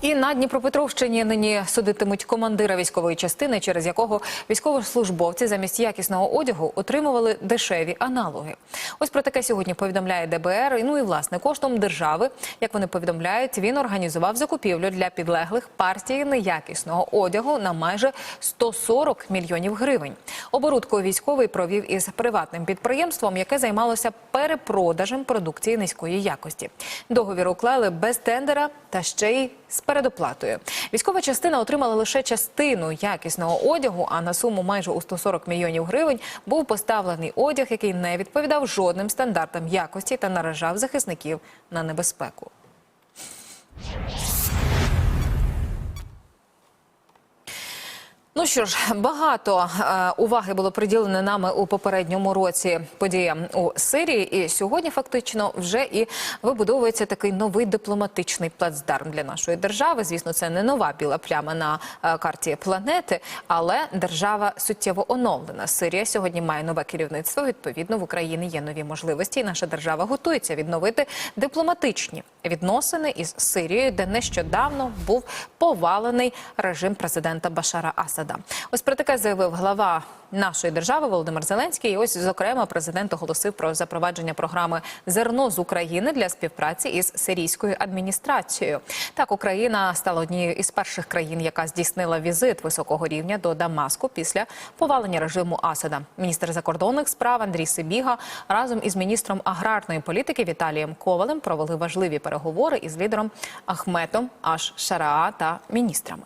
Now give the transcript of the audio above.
І на Дніпропетровщині нині судитимуть командира військової частини, через якого військовослужбовці замість якісного одягу отримували дешеві аналоги. Ось про таке сьогодні повідомляє ДБР. Ну і власне коштом держави, як вони повідомляють, він організував закупівлю для підлеглих партії неякісного одягу на майже 140 мільйонів гривень. Оборудку військовий провів із приватним підприємством, яке займалося перепродажем продукції низької якості. Договір уклали без тендера та ще й з передоплатою. Військова частина отримала лише частину якісного одягу, а на суму майже у 140 мільйонів гривень був поставлений одяг, який не відповідав жодним стандартам якості та наражав захисників на небезпеку. Ну що ж, багато е, уваги було приділено нами у попередньому році подіям у Сирії, і сьогодні фактично вже і вибудовується такий новий дипломатичний плацдарм для нашої держави. Звісно, це не нова біла пляма на е, карті планети, але держава суттєво оновлена. Сирія сьогодні має нове керівництво. Відповідно, в Україні є нові можливості, і наша держава готується відновити дипломатичні відносини із Сирією, де нещодавно був повалений режим президента Башара Асада. Ось про таке заявив глава нашої держави Володимир Зеленський. І ось, зокрема, президент оголосив про запровадження програми Зерно з України для співпраці із сирійською адміністрацією. Так, Україна стала однією із перших країн, яка здійснила візит високого рівня до Дамаску після повалення режиму Асада. Міністр закордонних справ Андрій Сибіга разом із міністром аграрної політики Віталієм Ковалем провели важливі переговори із лідером Ахметом Аш Шараа та міністрами.